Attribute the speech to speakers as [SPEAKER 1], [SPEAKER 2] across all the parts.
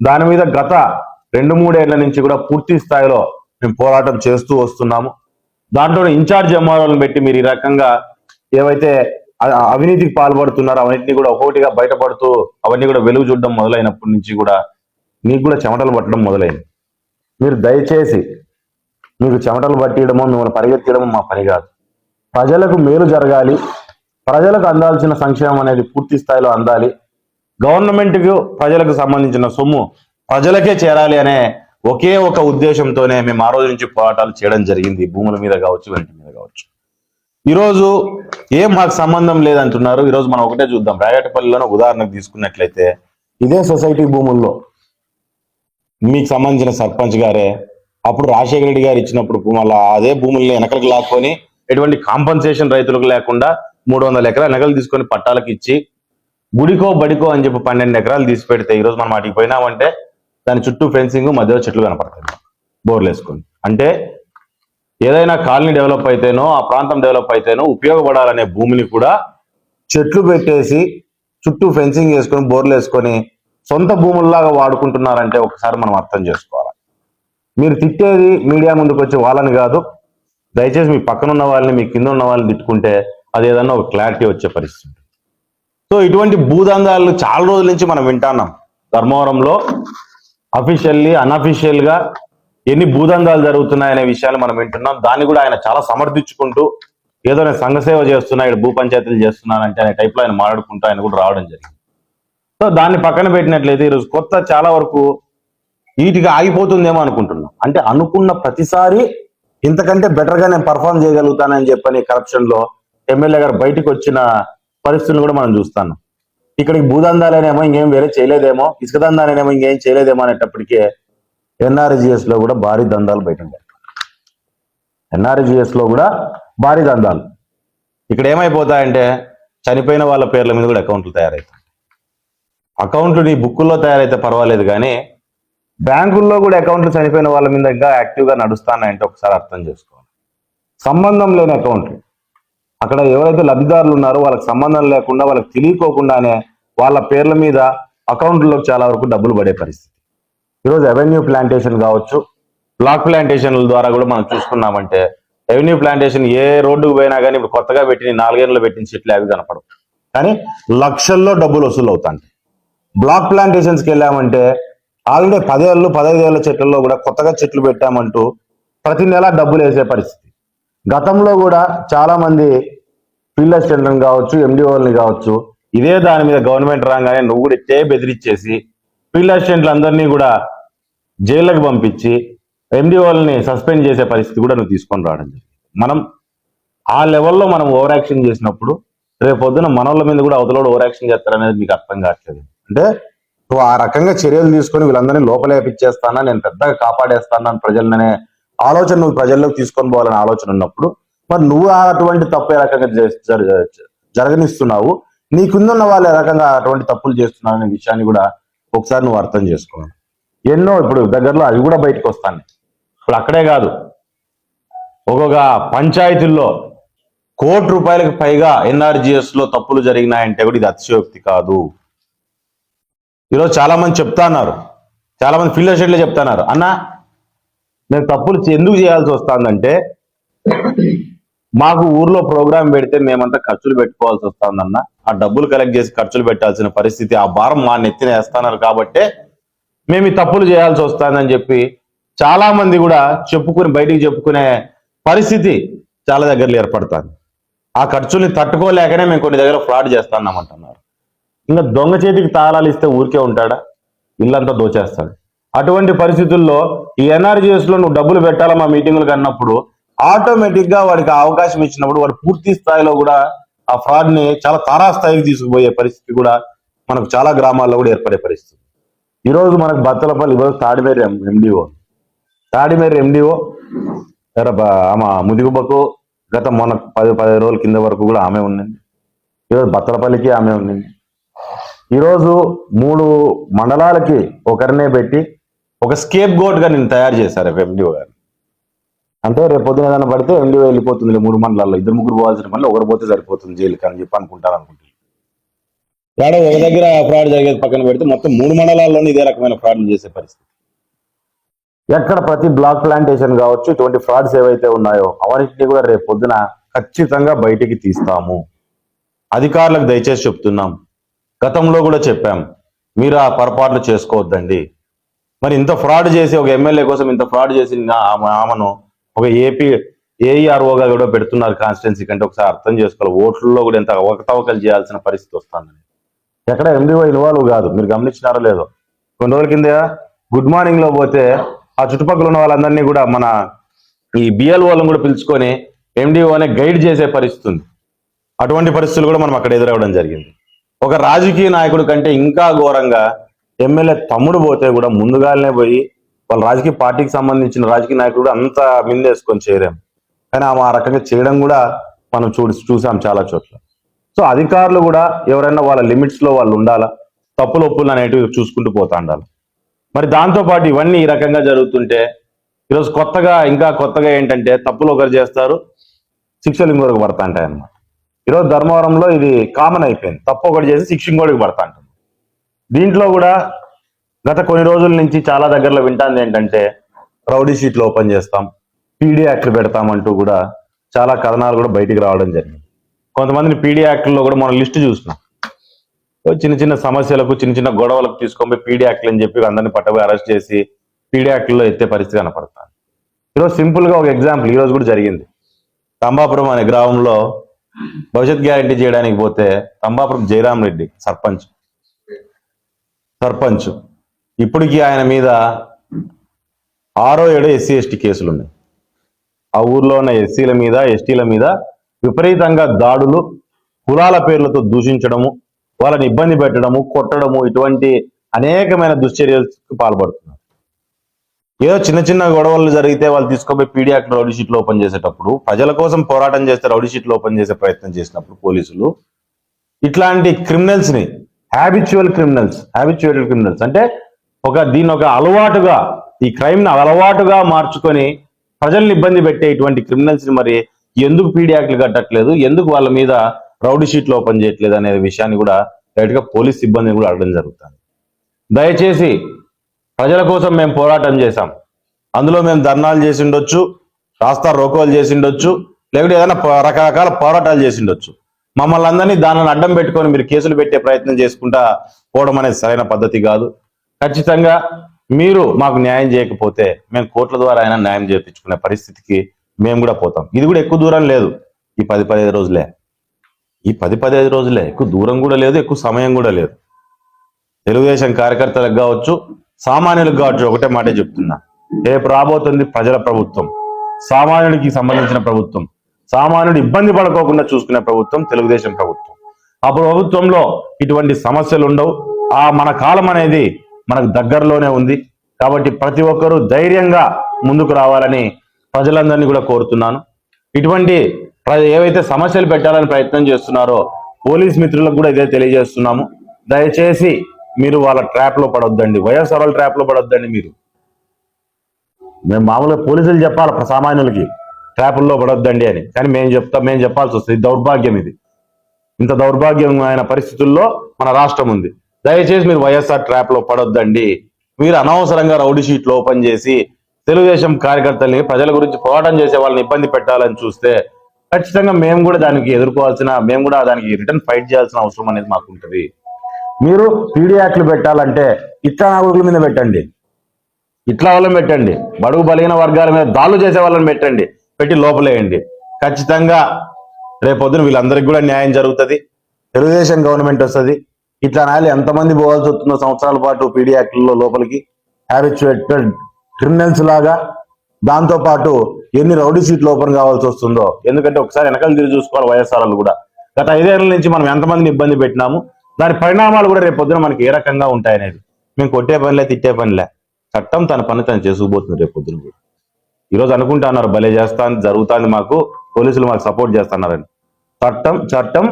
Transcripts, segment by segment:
[SPEAKER 1] దాని మీద గత రెండు మూడేళ్ళ నుంచి కూడా పూర్తి స్థాయిలో మేము పోరాటం చేస్తూ వస్తున్నాము. దాంట్లో ఇన్ఛార్జ్ ఎంఆర్ఓలను పెట్టి మీరు ఈ రకంగా ఏవైతే అవినీతికి పాల్పడుతున్నారో అవన్నింటినీ కూడా ఒక్కొక్కటిగా బయటపడుతూ అవన్నీ కూడా వెలుగు చూడడం మొదలైనప్పటి నుంచి కూడా మీకు కూడా చెమటలు పట్టడం మొదలైంది. మీరు దయచేసి మీకు చెమటలు పట్టియడమో మిమ్మల్ని పరిగెత్తియడమో మా పని కాదు. ప్రజలకు మేలు జరగాలి. ప్రజలకు అందాల్సిన సంక్షేమం అనేది పూర్తి స్థాయిలో అందాలి. గవర్నమెంట్కు ప్రజలకు సంబంధించిన సొమ్ము ప్రజలకే చేరాలి అనే ఒకే ఒక ఉద్దేశంతోనే మేము ఆ రోజు నుంచి పోరాటాలు చేయడం జరిగింది. భూముల మీద కావచ్చు వెంట మీద కావచ్చు. ఈరోజు ఏం మాకు సంబంధం లేదంటున్నారు. ఈరోజు మనం ఒకటే చూద్దాం. రాయటపల్లిలోనే ఉదాహరణకు తీసుకున్నట్లయితే ఇదే సొసైటీ భూముల్లో మీకు సంబంధించిన సర్పంచ్ గారే అప్పుడు రాజశేఖర రెడ్డి గారు ఇచ్చినప్పుడు మళ్ళా అదే భూముల్ని వెనకలకు లాక్కొని ఎటువంటి కాంపన్సేషన్ రైతులకు లేకుండా మూడు వందల ఎకరాలు నగలు తీసుకొని పట్టాలకు ఇచ్చి గుడికో బడికో అని చెప్పి పన్నెండు ఎకరాలు తీసి పెడితే ఈరోజు మనం వాటికి పోయినామంటే దాని చుట్టూ ఫెన్సింగ్ మధ్యలో చెట్లు కనపడతాయి బోర్లు వేసుకొని. అంటే ఏదైనా కాలనీ డెవలప్ అయితేనో ఆ ప్రాంతం డెవలప్ అయితేనో ఉపయోగపడాలనే భూమిని కూడా చెట్లు పెట్టేసి చుట్టూ ఫెన్సింగ్ వేసుకొని బోర్లు వేసుకొని సొంత భూముల్లాగా వాడుకుంటున్నారంటే ఒకసారి మనం అర్థం చేసుకోవాలి. మీరు తిట్టేది మీడియా ముందుకు వచ్చి వాళ్ళని కాదు దయచేసి మీ పక్కన ఉన్న వాళ్ళని మీ కింద ఉన్న వాళ్ళని తిట్టుకుంటే అది ఏదన్నా ఒక క్లారిటీ వచ్చే పరిస్థితి సో ఇటువంటి భూదందాలు చాలా రోజుల నుంచి మనం వింటున్నాం. ధర్మవరంలో అఫీషియల్లీ అన్అఫీషియల్గా ఎన్ని భూదందాలు జరుగుతున్నాయనే విషయాలు మనం వింటున్నాం. దాన్ని కూడా ఆయన చాలా సమర్థించుకుంటూ ఏదో నేను సంఘ సేవ చేస్తున్నా ఇక్కడ భూ పంచాయతీలు చేస్తున్నానంటే అనే టైప్లో ఆయన మాట్లాడుకుంటూ ఆయన కూడా రావడం జరిగింది. సో దాన్ని పక్కన పెట్టినట్లయితే ఈరోజు కొత్త చాలా వరకు వీటికి ఆగిపోతుందేమో అనుకుంటున్నాం. అంటే అనుకున్న ప్రతిసారి ఇంతకంటే బెటర్గా నేను పర్ఫామ్ చేయగలుగుతానని చెప్పని కరప్షన్లో ఎమ్మెల్యే గారు బయటకు వచ్చిన పరిస్థితులు కూడా మనం చూస్తాను. ఇక్కడికి భూదందాలనేమో ఇంకేం వేరే చేయలేదేమో ఇసుక దందాలనేమో ఇంకేం చేయలేదేమో అనేటప్పటికే ఎన్ఆర్జిఎస్లో కూడా భారీ దందాలు బయట ఎన్ఆర్జిఎస్లో కూడా భారీ దందాలు. ఇక్కడ ఏమైపోతాయంటే చనిపోయిన వాళ్ళ పేర్ల మీద కూడా అకౌంట్లు తయారవుతాయి అకౌంట్లు నీ బుక్కుల్లో తయారైతే పర్వాలేదు కానీ బ్యాంకుల్లో కూడా అకౌంట్లు చనిపోయిన వాళ్ళ మీద ఇంకా యాక్టివ్గా నడుస్తానంటే ఒకసారి అర్థం చేసుకోవాలి. సంబంధం లేని అకౌంట్లు. అక్కడ ఎవరైతే లబ్ధిదారులు ఉన్నారో వాళ్ళకి సంబంధం లేకుండా వాళ్ళకి తెలియకోకుండానే వాళ్ళ పేర్ల మీద అకౌంట్లోకి చాలా వరకు డబ్బులు పడే పరిస్థితి. ఈరోజు అవెన్యూ ప్లాంటేషన్ కావచ్చు బ్లాక్ ప్లాంటేషన్ల ద్వారా కూడా మనం చూసుకున్నామంటే రెవెన్యూ ప్లాంటేషన్ ఏ రోడ్డుకు పోయినా కానీ ఇప్పుడు కొత్తగా పెట్టిన నాలుగేళ్ళు పెట్టిన చెట్లు అవి కనపడవు. కానీ లక్షల్లో డబ్బులు వసూలు అవుతాయి బ్లాక్ ప్లాంటేషన్స్కి వెళ్ళామంటే ఆల్రెడీ పదేళ్ళు పదహైదేళ్ళ చెట్లలో కూడా కొత్తగా చెట్లు పెట్టామంటూ ప్రతి నెల డబ్బులు వేసే పరిస్థితి. గతంలో కూడా చాలామంది పిల్లర్స్ ఫీల్డ్ కావచ్చు ఎండిఓల్ని కావచ్చు ఇదే దాని మీద గవర్నమెంట్ రాగానే నువ్వు కూడా ఇట్టే బెదిరించేసి ఫీల్డ్ అసిస్టెంట్లు అందరినీ కూడా జైళ్ళకి పంపించి ఎండిఓల్ని సస్పెండ్ చేసే పరిస్థితి కూడా నువ్వు తీసుకొని రావడం జరిగింది. మనం ఆ లెవెల్లో మనం ఓవర్ యాక్షన్ చేసినప్పుడు రేపు పొద్దున మనోళ్ళ మీద కూడా అవతల ఓవర్ యాక్షన్ చేస్తారనేది మీకు అర్థం కావట్లేదు. అంటే నువ్వు ఆ రకంగా చర్యలు తీసుకొని వీళ్ళందరినీ లోపలేపిచ్చేస్తానా నేను పెద్దగా కాపాడేస్తాను ప్రజలనే ఆలోచన నువ్వు ప్రజల్లోకి తీసుకొని పోవాలని ఆలోచన ఉన్నప్పుడు మరి నువ్వు అటువంటి తప్పు ఏ రకంగా జరగనిస్తున్నావు? నీ జరగనిస్తున్నావు వాళ్ళు ఏ రకంగా అటువంటి తప్పులు చేస్తున్నావు అనే విషయాన్ని కూడా ఒకసారి నువ్వు అర్థం చేసుకున్నావు ఎన్నో ఇప్పుడు దగ్గరలో అవి కూడా బయటకు వస్తాను ఇప్పుడు అక్కడే కాదు. ఒక్కొక్క పంచాయతీల్లో కోటి రూపాయలకు పైగా ఎన్ఆర్జిఎస్లో తప్పులు జరిగినాయంటే కూడా ఇది అతిశయోక్తి కాదు. ఈరోజు చాలా మంది చెప్తాన్నారు చాలా మంది ఫీల్డ్ అసిస్టెంట్లే చెప్తున్నారు అన్న మేము తప్పులు ఎందుకు చేయాల్సి వస్తుందంటే మాకు ఊర్లో ప్రోగ్రామ్ పెడితే మేమంతా ఖర్చులు పెట్టుకోవాల్సి వస్తుందన్న. ఆ డబ్బులు కలెక్ట్ చేసి ఖర్చులు పెట్టాల్సిన పరిస్థితి ఆ భారం మా నెత్తిన వేస్తున్నారు కాబట్టే మేము ఈ తప్పులు చేయాల్సి వస్తుందని చెప్పి చాలా మంది కూడా చెప్పుకుని బయటికి చెప్పుకునే పరిస్థితి చాలా దగ్గరలో ఏర్పడుతుంది. ఆ ఖర్చుల్ని తట్టుకోలేకనే మేము కొన్ని దగ్గర ఫ్రాడ్ చేస్తున్నామంటున్నారు. ఇంకా దొంగ చేతికి తాళాలు ఇస్తే ఊరికే ఉంటాడా? ఇల్లంతా దోచేస్తాడు. అటువంటి పరిస్థితుల్లో ఈ ఎన్ఆర్జీఎస్లో నువ్వు డబ్బులు పెట్టాలా మా మీటింగులకు అన్నప్పుడు ఆటోమేటిక్గా వాడికి అవకాశం ఇచ్చినప్పుడు వాడు పూర్తి స్థాయిలో కూడా ఆ ఫ్రాడ్ని చాలా చాలా తారాస్థాయికి తీసుకుపోయే పరిస్థితి కూడా మనకు చాలా గ్రామాల్లో కూడా ఏర్పడే పరిస్థితి. ఈరోజు మనకు బత్తలపల్లి ఈరోజు తాడిమేరి ఎండిఓ. తాడిమేరి ఎండిఓ ఆమె ముదిగుబకు గత మొన్న పది పదిహేను రోజుల కింద వరకు కూడా ఆమె ఉండింది ఈరోజు బత్తలపల్లికి ఆమె ఉండింది ఈరోజు మూడు మండలాలకి ఒకరినే పెట్టి ఒక స్కేప్ గోట్గా నేను తయారు చేశారు ఎండిఓ గారు అంటే రేపు పొద్దున ఏదైనా పడితే ఎండిఓ వెళ్ళిపోతుంది మూడు మండలాల్లో ఇద్దరు ముగ్గురు పోవాల్సిన పనులు ఒకరు పోతే సరిపోతుంది జైలుకి అని చెప్పి అనుకుంటారు అనుకుంటున్నారు. ఇక్కడ ఒక దగ్గర ఫ్రాడ్ జరిగేది పక్కన పెడితే మొత్తం మూడు మండలాల్లోనే ఇదే రకమైన ఫ్రాడ్లు చేసే పరిస్థితి. ఎక్కడ ప్రతి బ్లాక్ ప్లాంటేషన్ కావచ్చు ఇటువంటి ఫ్రాడ్స్ ఏవైతే ఉన్నాయో అవన్నింటినీ కూడా రేపు పొద్దున ఖచ్చితంగా బయటికి తీస్తాము. అధికారులకు దయచేసి చెప్తున్నాం. గతంలో కూడా చెప్పాం. మీరు ఆ పొరపాట్లు చేసుకోవద్దండి. మరి ఇంత ఫ్రాడ్ చేసి ఒక ఎమ్మెల్యే కోసం ఇంత ఫ్రాడ్ చేసి ఆమె- ఆమెను ఒక ఏపీ ఏఈఆర్ఓగా కూడా పెడుతున్నారు కాన్స్టిట్యున్సీ కంటే ఒకసారి అర్థం చేసుకోవాలి. ఓట్లలో కూడా ఇంత అవకతవకలు చేయాల్సిన పరిస్థితి వస్తుంది ఎక్కడ ఎండిఓ ఇన్వాల్వ్ కాదు. మీరు గమనించినారో లేదో. కొన్ని రోజుల కింద గుడ్ మార్నింగ్లో పోతే ఆ చుట్టుపక్కల ఉన్న వాళ్ళందరినీ కూడా మన ఈ బిఎల్ఓలను వాళ్ళని కూడా పిలుచుకొని ఎండిఓనే గైడ్ చేసే పరిస్థితి ఉంది. అటువంటి పరిస్థితులు కూడా మనం అక్కడ ఎదురవ్వడం జరిగింది. ఒక రాజకీయ నాయకుడి కంటే ఇంకా ఘోరంగా ఎమ్మెల్యే తమ్ముడు పోతే కూడా ముందుగానే పోయి వాళ్ళ రాజకీయ పార్టీకి సంబంధించిన రాజకీయ నాయకుడు కూడా అంత మిందేసుకొని చేయలేం కానీ ఆమె ఆ రకంగా చేయడం కూడా మనం చూడు చూసాం చాలా చోట్ల. సో అధికారులు కూడా ఎవరైనా వాళ్ళ లిమిట్స్లో వాళ్ళు ఉండాలా తప్పులు ఒప్పులు అనేటివి చూసుకుంటూ పోతా ఉండాలి. మరి దాంతో పాటు ఇవన్నీ ఈ రకంగా జరుగుతుంటే ఈరోజు కొత్తగా ఇంకా కొత్తగా ఏంటంటే తప్పులు ఒకరు చేస్తారు శిక్షలు ఇంకొకరికి పడతా ఉంటాయి అన్నమాట ఈరోజు ధర్మవరంలో ఇది కామన్ అయిపోయింది. తప్పు ఒకటి చేసి శిక్ష ఇంకోటికి పడతా దీంట్లో కూడా గత కొన్ని రోజుల నుంచి చాలా దగ్గరలో వింటాంది ఏంటంటే రౌడీ షీట్లు ఓపెన్ చేస్తాం పీడీ యాక్ట్లు పెడతామంటూ కూడా చాలా కథనాలు కూడా బయటికి రావడం జరిగింది. కొంతమందిని పీడీ యాక్ట్లో కూడా మనం లిస్టు చూసినాం చిన్న చిన్న సమస్యలకు చిన్న చిన్న గొడవలకు తీసుకొని పీడీ యాక్ట్లు అని చెప్పి అందరిని పట్టబోయి అరెస్ట్ చేసి పీడీ యాక్ట్లో ఎత్తే పరిస్థితి కనపడుతుంది. ఈరోజు సింపుల్గా ఒక ఎగ్జాంపుల్ ఈరోజు కూడా జరిగింది. తంబాపురం అనే గ్రామంలో భవిష్యత్ గ్యారంటీ చేయడానికి పోతే తంబాపురం జయరాం రెడ్డి సర్పంచ్. సర్పంచ్. ఇప్పటికీ ఆయన మీద ఆరో ఏడు ఎస్సీ ఎస్టీ కేసులు ఉన్నాయి ఆ ఊర్లో ఉన్న ఎస్సీల మీద ఎస్టీల మీద విపరీతంగా దాడులు కులాల పేర్లతో దూషించడము వాళ్ళని ఇబ్బంది పెట్టడము కొట్టడము ఇటువంటి అనేకమైన దుశ్చర్యలకు పాల్పడుతున్నారు. ఏదో చిన్న చిన్న గొడవలు జరిగితే వాళ్ళు తీసుకుపోయి పీడియాక్ రౌడీ షీట్లు ఓపెన్ చేసేటప్పుడు ప్రజల కోసం పోరాటం చేస్తే రౌడీ షీట్లు ఓపెన్ చేసే ప్రయత్నం చేసినప్పుడు పోలీసులు ఇట్లాంటి క్రిమినల్స్ని హ్యాబిచువల్ క్రిమినల్స్ హ్యాబిచువల్ క్రిమినల్స్ అంటే ఒక దీన్ని ఒక అలవాటుగా ఈ క్రైమ్ని అలవాటుగా మార్చుకొని ప్రజల్ని ఇబ్బంది పెట్టే ఇటువంటి క్రిమినల్స్ని మరి ఎందుకు పీడియాక్లు కట్టట్లేదు ఎందుకు వాళ్ళ మీద రౌడీ షీట్లు ఓపెన్ చేయట్లేదు అనే విషయాన్ని కూడా డైరెక్ట్గా పోలీస్ సిబ్బందిని కూడా అడగడం జరుగుతుంది. దయచేసి ప్రజల కోసం మేము పోరాటం చేశాం. అందులో మేము ధర్నాలు చేసిండొచ్చు రాస్తా రోకోలు చేసిండొచ్చు లేకుంటే ఏదైనా రకరకాల పోరాటాలు చేసిండొచ్చు మమ్మల్ని అందరినీ దానిని అడ్డం పెట్టుకొని మీరు కేసులు పెట్టే ప్రయత్నం చేసుకుంటా పోవడం అనేది సరైన పద్ధతి కాదు. ఖచ్చితంగా మీరు మాకు న్యాయం చేయకపోతే మేము కోర్టుల ద్వారా అయినా న్యాయం చేయించుకునే పరిస్థితికి మేము కూడా పోతాం. ఇది కూడా ఎక్కువ దూరం లేదు. ఈ పది పదిహేను రోజులే. ఈ పది పదిహేను రోజులే. ఎక్కువ దూరం కూడా లేదు ఎక్కువ సమయం కూడా లేదు. తెలుగుదేశం కార్యకర్తలకు కావచ్చు సామాన్యులకు కావచ్చు ఒకటే మాటే చెప్తున్నా. రేపు రాబోతుంది ప్రజల ప్రభుత్వం. సామాన్యుడికి సంబంధించిన ప్రభుత్వం. సామాన్యుడు ఇబ్బంది పడుకోకుండా చూసుకునే ప్రభుత్వం తెలుగుదేశం ప్రభుత్వం. ఆ ప్రభుత్వంలో ఇటువంటి సమస్యలు ఉండవు. ఆ మన కాలం అనేది మనకు దగ్గరలోనే ఉంది. కాబట్టి ప్రతి ఒక్కరూ ధైర్యంగా ముందుకు రావాలని ప్రజలందరినీ కూడా కోరుతున్నాను. ఇటువంటి ప్ర- ఏవైతే సమస్యలు పెట్టాలని ప్రయత్నం చేస్తున్నారో పోలీస్ మిత్రులకు కూడా ఇదే తెలియజేస్తున్నాము. దయచేసి మీరు వాళ్ళ ట్రాప్లో పడొద్దండి. వైఎస్ఆర్ వాళ్ళ ట్రాప్లో పడొద్దండి మీరు. మేము మామూలుగా పోలీసులు చెప్పాలి సామాన్యులకి. ట్రాపుల్లో పడొద్దండి అని. కానీ మేము చెప్తాం మేము చెప్పాల్సి వస్తుంది. దౌర్భాగ్యం ఇది. ఇంత దౌర్భాగ్యమైన పరిస్థితుల్లో మన రాష్ట్రం ఉంది. దయచేసి మీరు వైఎస్ఆర్ ట్రాప్లో పడొద్దండి. మీరు అనవసరంగా రౌడీ షీట్లు ఓపెన్ చేసి తెలుగుదేశం కార్యకర్తల్ని ప్రజల గురించి పోరాటం చేసే వాళ్ళని ఇబ్బంది పెట్టాలని చూస్తే ఖచ్చితంగా మేము కూడా దానికి ఎదుర్కోవాల్సిన మేము కూడా దానికి రిటర్న్ ఫైట్ చేయాల్సిన అవసరం అనేది మాకు ఉంటుంది మీరు పీడీ యాక్ట్లు పెట్టాలంటే ఇట్లా నాయకుల మీద పెట్టండి. ఇట్లా వాళ్ళని పెట్టండి. బడుగు బలిగిన వర్గాల మీద దాడులు చేసే వాళ్ళని పెట్టండి. పెట్టి లోపలేయండి. ఖచ్చితంగా రేపొద్దున వీళ్ళందరికీ కూడా న్యాయం జరుగుతుంది. తెలుగుదేశం గవర్నమెంట్ వస్తుంది. ఇట్లా నాయలు ఎంతమంది పోవాల్సి వస్తుందో సంవత్సరాల పాటు పీడీ యాక్ట్లో లోపలికి హ్యాబిచుయేటెడ్ క్రిమినల్స్ లాగా దాంతో పాటు ఎన్ని రౌడీ సీట్లు ఓపెన్ కావాల్సి వస్తుందో ఎందుకంటే ఒకసారి వెనకాల తిరిగి చూసుకోవాలి వైఎస్ఆర్ కూడా. గత ఐదేళ్ళ నుంచి మనం ఎంతమందిని ఇబ్బంది పెట్టినాము దాని పరిణామాలు కూడా రేపు పొద్దున మనకి ఏ రకంగా ఉంటాయనేది. మేము కొట్టే పనిలే తిట్టే పనిలే. చట్టం తన పని తను చేసుకుపోతుంది రేపు పొద్దున కూడా. ఈరోజు అనుకుంటా అన్నారు భలే చేస్తాను జరుగుతుంది మాకు పోలీసులు మాకు సపోర్ట్ చేస్తున్నారని. చట్టం చట్టం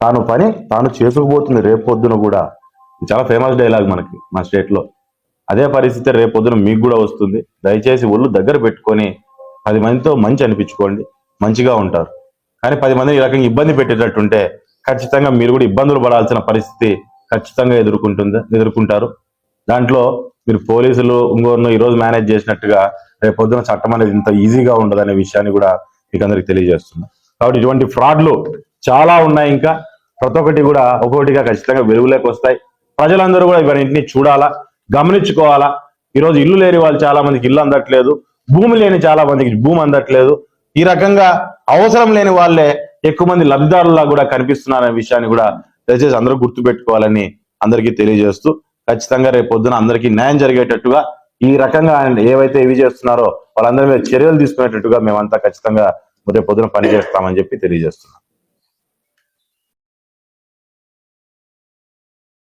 [SPEAKER 1] తాను పని తాను చేసుకుపోతుంది రేపు పొద్దున కూడా. చాలా ఫేమస్ డైలాగ్ మనకి మా స్టేట్లో అదే పరిస్థితి రేపు పొద్దున మీకు కూడా వస్తుంది. దయచేసి ఒళ్ళు దగ్గర పెట్టుకొని పది మందితో మంచి అనిపించుకోండి మంచిగా ఉంటారు. కానీ పది మందిని ఈ రకంగా ఇబ్బంది పెట్టేటట్టుంటే ఖచ్చితంగా మీరు కూడా ఇబ్బందులు పడాల్సిన పరిస్థితి ఖచ్చితంగా ఎదుర్కొంటుంది ఎదుర్కొంటారు. దాంట్లో మీరు పోలీసులు ఇంకోరును ఈరోజు మేనేజ్ చేసినట్టుగా రేపొద్దున చట్టం అనేది ఇంత ఈజీగా ఉండదు అనే విషయాన్ని కూడా మీకు అందరికి తెలియజేస్తున్నా. కాబట్టి ఇటువంటి ఫ్రాడ్లు చాలా ఉన్నాయి ఇంకా. ప్రతి ఒక్కటి కూడా ఒక్కొక్కటిగా ఖచ్చితంగా వెలుగులోకి వస్తాయి. ప్రజలందరూ కూడా ఇవన్నింటినీ చూడాలా గమనించుకోవాలా. ఈరోజు ఇల్లు లేని వాళ్ళు చాలా మందికి ఇల్లు అందట్లేదు భూమి లేని చాలా మందికి భూమి అందట్లేదు. ఈ రకంగా అవసరం లేని వాళ్ళే ఎక్కువ మంది లబ్ధిదారులా కూడా కనిపిస్తున్నారనే విషయాన్ని కూడా దయచేసి అందరూ గుర్తుపెట్టుకోవాలని అందరికీ తెలియజేస్తూ ఖచ్చితంగా రేపు పొద్దున అందరికీ న్యాయం జరిగేటట్టుగా ఈ రకంగా ఆయన ఏవైతే ఇవి చేస్తున్నారో వాళ్ళందరి మీద చర్యలు తీసుకునేటట్టుగా మేమంతా ఖచ్చితంగా రేపు పొద్దున పని చేస్తామని చెప్పి తెలియజేస్తున్నాం.